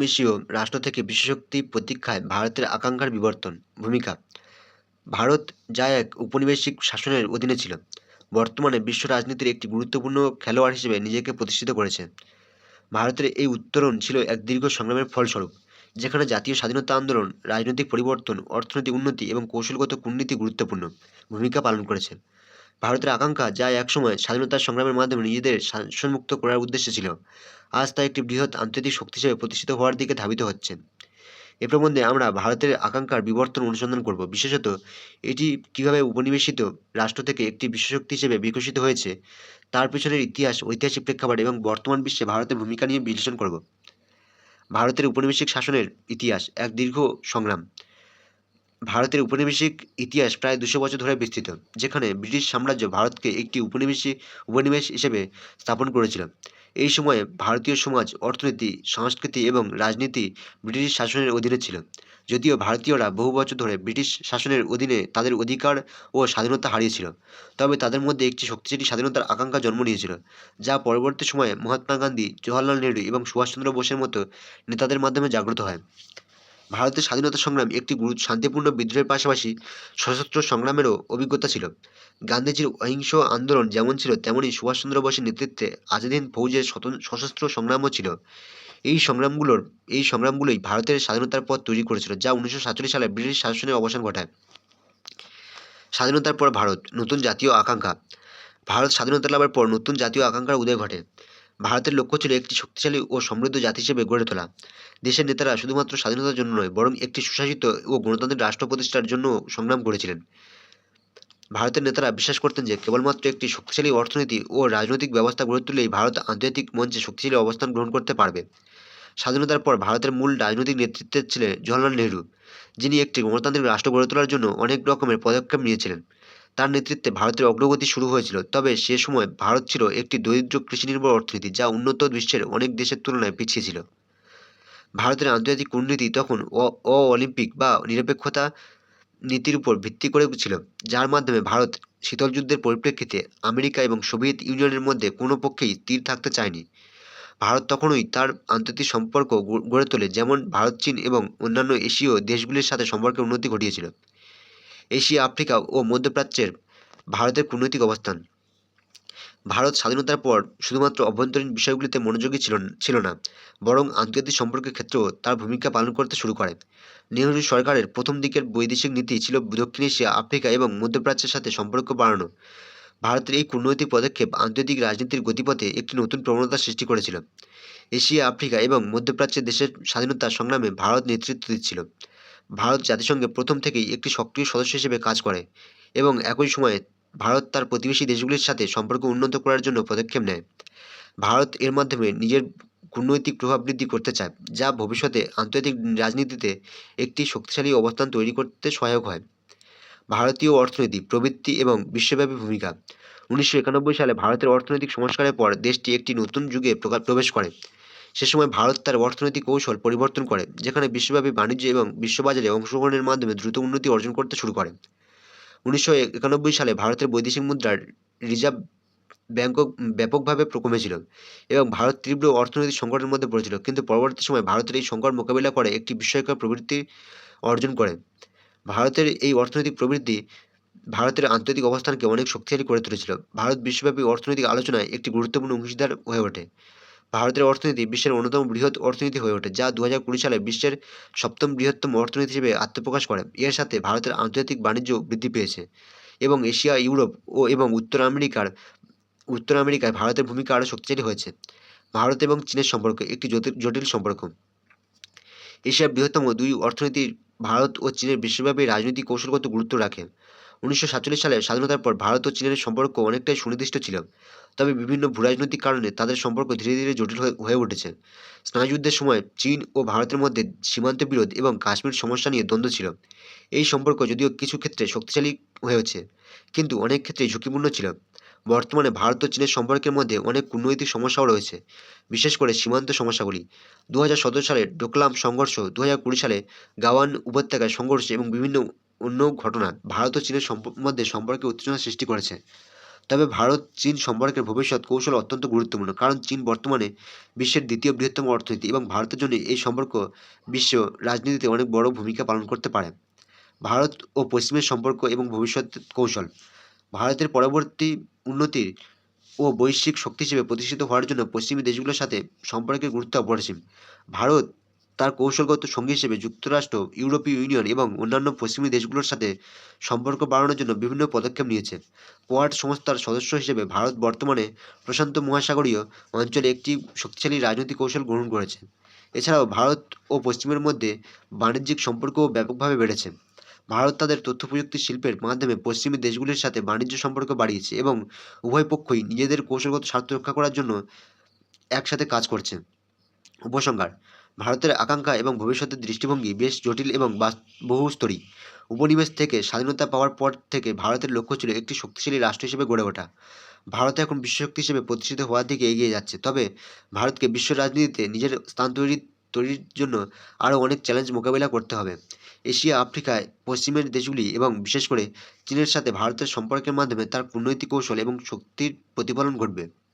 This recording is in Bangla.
পশ্চিম রাষ্ট্র থেকে বিশ্বশক্তি প্রতীক্ষায় ভারতের আকাঙ্ক্ষার বিবর্তন, ভূমিকা। ভারত যা এক উপনিবেশিক শাসনের অধীনে ছিল, বর্তমানে বিশ্ব রাজনীতির একটি গুরুত্বপূর্ণ খেলোয়াড় হিসেবে নিজেকে প্রতিষ্ঠিত করেছে। ভারতের এই উত্তরণ ছিল এক দীর্ঘ সংগ্রামের ফলস্বরূপ, যেখানে জাতীয় স্বাধীনতা আন্দোলন, রাজনৈতিক পরিবর্তন, অর্থনৈতিক উন্নতি এবং কৌশলগত কূটনীতি গুরুত্বপূর্ণ ভূমিকা পালন করেছে। ভারতের আকাঙ্ক্ষা যা একসময় স্বাধীনতার সংগ্রামের মাধ্যমে নিজেদের শাসনমুক্ত করার উদ্দেশ্যে ছিল, আজ তা একটি বৃহৎ আন্তর্জাতিক শক্তি হিসেবে প্রতিষ্ঠিত হওয়ার দিকে ধাবিত হচ্ছে। এ প্রবন্ধে আমরা ভারতের আকাঙ্ক্ষার বিবর্তন অনুসন্ধান করব। বিশেষত এটি কীভাবে উপনিবেশিত রাষ্ট্র থেকে একটি বিশ্বশক্তি হিসেবে বিকশিত হয়েছে, তার পিছনের ইতিহাস, ঐতিহাসিক প্রেক্ষাপট এবং বর্তমান বিশ্বে ভারতের ভূমিকা নিয়ে বিশ্লেষণ করব। ভারতের উপনিবেশিক শাসনের ইতিহাস, এক দীর্ঘ সংগ্রাম। ভারতের উপনিবেশিক ইতিহাস প্রায় দুশো বছর ধরে বিস্তৃত, যেখানে ব্রিটিশ সাম্রাজ্য ভারতকে একটি উপনিবেশী উপনিবেশ হিসেবে স্থাপন করেছিল। এই সময়ে ভারতীয় সমাজ, অর্থনীতি, সংস্কৃতি এবং রাজনীতি ব্রিটিশ শাসনের অধীনে ছিল, যদিও ভারতীয়রা বহু বছর ধরে ব্রিটিশ শাসনের অধীনে তাদের অধিকার ও স্বাধীনতা হারিয়েছিল। তবে তাদের মধ্যে একটি শক্তিশালী স্বাধীনতার আকাঙ্ক্ষা জন্ম নিয়েছিল, যা পরবর্তী সময়ে মহাত্মা গান্ধী, জওয়াহরলাল নেহরু এবং সুভাষচন্দ্র বোসের মতো নেতাদের মাধ্যমে জাগ্রত হয়। ভারতের স্বাধীনতা সংগ্রাম একটি গুরু শান্তিপূর্ণ বিদ্রোহের পাশাপাশি সশস্ত্র সংগ্রামেরও অভিজ্ঞতা ছিল। গান্ধীজির অহিংস আন্দোলন যেমন ছিল তেমনই সুভাষচন্দ্র বোসের নেতৃত্বে আজাদিন ফৌজের সশস্ত্র সংগ্রামও ছিল। এই সংগ্রামগুলোর এই সংগ্রামগুলোই ভারতের স্বাধীনতার পথ তৈরি করেছিল, যা উনিশশো সাতচল্লিশ সালে ব্রিটিশ শাসনের অবসান ঘটায়। স্বাধীনতার পর ভারত, নতুন জাতীয় আকাঙ্ক্ষা। ভারত স্বাধীনতা লাভের পর নতুন জাতীয় আকাঙ্ক্ষার উদয় ঘটে। ভারতের লক্ষ্য ছিল একটি শক্তিশালী ও সমৃদ্ধ জাতি হিসেবে গড়ে তোলা। দেশের নেতারা শুধুমাত্র স্বাধীনতার জন্য নয়, বরং একটি সুশাসিত ও গণতান্ত্রিক রাষ্ট্র প্রতিষ্ঠার জন্য সংগ্রাম করেছিলেন। ভারতের নেতারা বিশ্বাস করতেন যে, কেবলমাত্র একটি শক্তিশালী অর্থনীতি ও রাজনৈতিক ব্যবস্থা গড়ে তুললেই ভারত আন্তর্জাতিক মঞ্চে শক্তিশালী অবস্থান গ্রহণ করতে পারবে। স্বাধীনতার পর ভারতের মূল রাজনৈতিক নেতৃত্বে ছিলেন জওয়াহরলাল নেহরু, যিনি একটি গণতান্ত্রিক রাষ্ট্র গড়ে তোলার জন্য অনেক রকমের পদক্ষেপ নিয়েছিলেন। তার নেতৃত্বে ভারতের অগ্রগতি শুরু হয়েছিল। তবে সে সময় ভারত ছিল একটি দরিদ্র কৃষিনির্ভর অর্থনীতি যা উন্নত বিশ্বের অনেক দেশের তুলনায় পিছিয়ে ছিল। ভারতের আন্তর্জাতিক কূটনীতি তখন অ অলিম্পিক বা নিরপেক্ষতা নীতির উপর ভিত্তি করে ছিল, যার মাধ্যমে ভারত শীতল যুদ্ধের পরিপ্রেক্ষিতে আমেরিকা এবং সোভিয়েত ইউনিয়নের মধ্যে কোনো পক্ষেই স্থির থাকতে চায়নি। ভারত তখনই তার আন্তর্জাতিক সম্পর্ক গড়ে তোলে, যেমন ভারত, চীন এবং অন্যান্য এশীয় দেশগুলির সাথে সম্পর্কের উন্নতি ঘটিয়েছিল। এশিয়া, আফ্রিকা ও মধ্যপ্রাচ্যের ভারতের কূটনৈতিক অবস্থান। ভারত স্বাধীনতার পর শুধুমাত্র অভ্যন্তরীণ বিষয়গুলিতে মনোযোগী ছিল ছিল না, বরং আন্তর্জাতিক সম্পর্কের ক্ষেত্রেও তার ভূমিকা পালন করতে শুরু করে। নেহরু সরকারের প্রথম দিকের বৈদেশিক নীতি ছিল দক্ষিণ এশিয়া, আফ্রিকা এবং মধ্যপ্রাচ্যের সাথে সম্পর্ক বাড়ানো। ভারতের এই কূটনৈতিক পদক্ষেপ আন্তর্জাতিক রাজনীতির গতিপথে একটি নতুন প্রবণতা সৃষ্টি করেছিল। এশিয়া, আফ্রিকা এবং মধ্যপ্রাচ্যের দেশের স্বাধীনতা সংগ্রামে ভারত নেতৃত্ব দিচ্ছিল। ভারত জাতিসংঘে প্রথম থেকেই একটি সক্রিয় সদস্য হিসেবে কাজ করে এবং একই সময়ে ভারত তার প্রতিবেশী দেশগুলির সাথে সম্পর্ক উন্নত করার জন্য পদক্ষেপ নেয়। ভারত এর মাধ্যমে নিজের কূটনৈতিক প্রভাব বৃদ্ধি করতে চায়, যা ভবিষ্যতে আন্তর্জাতিক রাজনীতিতে একটি শক্তিশালী অবস্থান তৈরি করতে সহায়ক হয়। ভারতীয় অর্থনীতি, প্রবৃত্তি এবং বিশ্বব্যাপী ভূমিকা। উনিশশো একানব্বই সালে ভারতের অর্থনৈতিক সংস্কারের পর দেশটি একটি নতুন যুগে প্রবেশ করে। সে সময় ভারত তার অর্থনৈতিক কৌশল পরিবর্তন করে, যেখানে বিশ্বব্যাপী বাণিজ্য এবং বিশ্ববাজারে অংশগ্রহণের মাধ্যমে দ্রুত উন্নতি অর্জন করতে শুরু করে। উনিশশো একানব্বই সালে ভারতের বৈদেশিক মুদ্রার রিজার্ভ ব্যাংকক ব্যাপকভাবে কমেছিল এবং ভারত তীব্র অর্থনৈতিক সংকটের মধ্যে পড়েছিল, কিন্তু পরবর্তী সময় ভারতের এই সংকট মোকাবিলা করে একটি বিস্ময়কর প্রবৃত্তি অর্জন করে। ভারতের এই অর্থনৈতিক প্রবৃদ্ধি ভারতের আন্তর্জাতিক অবস্থানকে অনেক শক্তিশালী করে তুলেছিল। ভারত বিশ্বব্যাপী অর্থনৈতিক আলোচনায় একটি গুরুত্বপূর্ণ অংশীদার হয়ে ওঠে। ভারতের অর্থনীতি বিশ্বের অন্যতম বৃহৎ অর্থনীতি হয়ে ওঠে, যা দু কুড়ি সালে বিশ্বের সপ্তম বৃহত্তম অর্থনীতি হিসেবে আত্মপ্রকাশ করে। এর সাথে ভারতের আন্তর্জাতিক বাণিজ্য বৃদ্ধি পেয়েছে এবং এশিয়া, ইউরোপ ও এবং উত্তর আমেরিকার, উত্তর আমেরিকায় ভারতের ভূমিকা আরও শক্তিশালী হয়েছে। ভারত এবং চীনের সম্পর্ক একটি জটিল সম্পর্ক। এশিয়ার বৃহত্তম দুই অর্থনীতি ভারত ও চীনের বিশ্বব্যাপী রাজনৈতিক কৌশলগত গুরুত্ব রাখে। উনিশশো সাতচল্লিশ সালে স্বাধীনতার পর ভারত ও চীনের সম্পর্ক অনেকটাই সুনির্দিষ্ট ছিল। তবে বিভিন্ন ভূরাজনৈতিক কারণে তাদের সম্পর্ক ধীরে ধীরে জটিল হয়ে উঠেছে। স্নায়ুযুদ্ধের সময় চীন ও ভারতের মধ্যে সীমান্ত বিরোধ এবং কাশ্মীর সমস্যা নিয়ে দ্বন্দ্ব ছিল। এই সম্পর্ক যদিও কিছু ক্ষেত্রে শক্তিশালী হয়েছে, কিন্তু অনেক ক্ষেত্রে ঝুঁকিপূর্ণ ছিল। বর্তমানে ভারত ও চীনের সম্পর্কের মধ্যে অনেক কূটনৈতিক সমস্যাও রয়েছে, বিশেষ করে সীমান্ত সমস্যাগুলি। দু হাজার সালে ডোকলাম সংঘর্ষ দু হাজার কুড়ি সালে গাওয়ান উপত্যকায় সংঘর্ষ এবং বিভিন্ন অন্য ঘটনা ভারত ও চীনের মধ্যে সম্পর্কে উত্তেজনা সৃষ্টি করেছে। তবে ভারত, চীন সম্পর্কের ভবিষ্যৎ কৌশল অত্যন্ত গুরুত্বপূর্ণ, কারণ চীন বর্তমানে বিশ্বের দ্বিতীয় বৃহত্তম অর্থনীতি এবং ভারতের জন্য এই সম্পর্ক বিশ্ব রাজনীতিতে অনেক বড় ভূমিকা পালন করতে পারে। ভারত ও পশ্চিমের সম্পর্ক এবং ভবিষ্যৎ কৌশল। ভারতের পরবর্তী উন্নতির ও বৈশ্বিক শক্তি হিসেবে প্রতিষ্ঠিত হওয়ার জন্য পশ্চিমী দেশগুলোর সাথে সম্পর্কের গুরুত্ব অপরিসীম। ভারত তার কৌশলগত সঙ্গী হিসেবে যুক্তরাষ্ট্র, ইউরোপীয় ইউনিয়ন এবং অন্যান্য পশ্চিমী দেশগুলোর সাথে সম্পর্ক বাড়ানোর জন্য বিভিন্ন পদক্ষেপ নিয়েছে। কোয়াড সংস্থার সদস্য হিসেবে ভারত বর্তমানে প্রশান্ত মহাসাগরীয় অঞ্চলে একটি শক্তিশালী রাজনৈতিক কৌশল গ্রহণ করেছে। এছাড়াও ভারত ও পশ্চিমের মধ্যে বাণিজ্যিক সম্পর্কও ব্যাপকভাবে বেড়েছে। ভারত তাদের তথ্য প্রযুক্তি শিল্পের মাধ্যমে পশ্চিমী দেশগুলির সাথে বাণিজ্য সম্পর্ক বাড়িয়েছে এবং উভয় পক্ষই নিজেদের কৌশলগত স্বার্থ রক্ষা করার জন্য একসাথে কাজ করছে। উপসংহার। ভারতের আকাঙ্ক্ষা এবং ভবিষ্যতের দৃষ্টিভঙ্গি বেশ জটিল এবং বহুস্তরী। উপনিবেশ থেকে স্বাধীনতা পাওয়ার পর থেকে ভারতের লক্ষ্য ছিল একটি শক্তিশালী রাষ্ট্র হিসেবে গড়ে ওঠা। ভারত এখন বিশ্বশক্তি হিসেবে প্রতিষ্ঠিত হওয়ার দিকে এগিয়ে যাচ্ছে। তবে ভারতকে বিশ্ব রাজনীতিতে নিজের স্থান তৈরি, তৈরির জন্য আরও অনেক চ্যালেঞ্জ মোকাবিলা করতে হবে। এশিয়া আফ্রিকায় পশ্চিমের দেশগুলি এবং বিশেষ করে চীনের সাথে ভারতের সম্পর্কের মাধ্যমে তার কূটনৈতিক কৌশল এবং শক্তির প্রতিফলন ঘটবে।